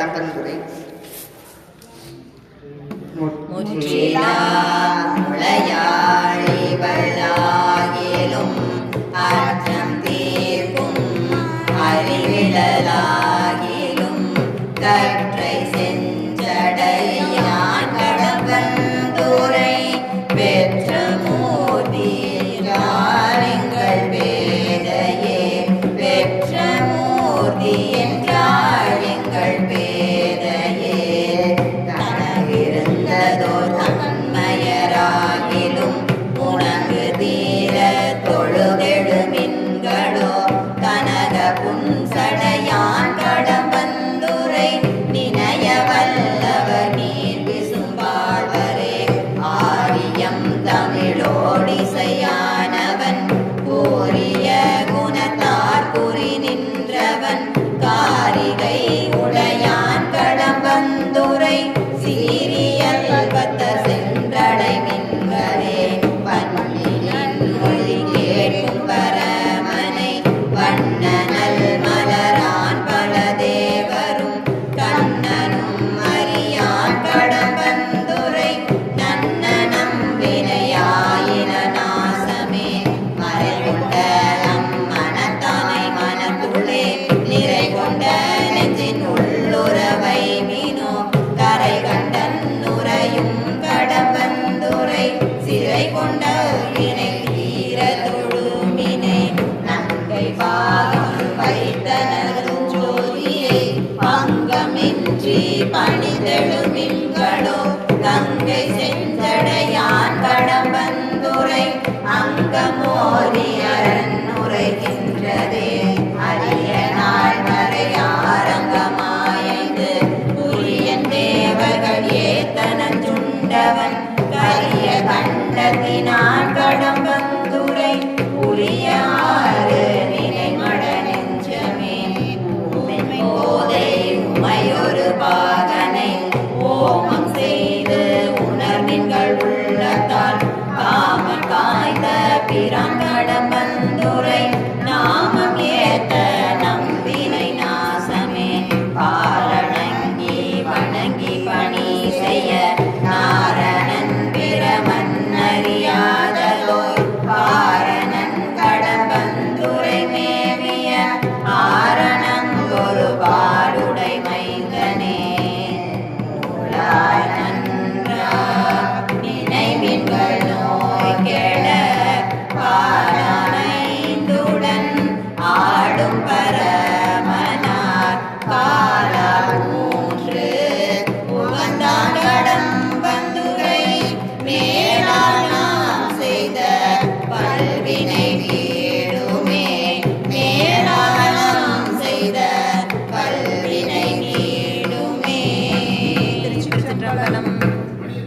கடம்பந்துரை முற்றிலா முளையாழி வளாகிலும் அற்றம் தீர்க்கும் அறிவிடலாகிலும் கற்றை சீரியல் பத்த சென்றடைகின்றதே பன்னின் மொழி கேட்கும் வர. பணிதெழுமின்களோ தங்கை செஞ்சடையான் கடம்பந்துரை அங்கமோரியரன் உரைகின்றதே அரிய நாள் வரை ஆரங்கமாயந்து புரியன் தேவர்கள் ஏத்தனஞ்சுண்டவன் கரிய கண்டத்தினான் கடம்பந்துரை புரிய Tiranga.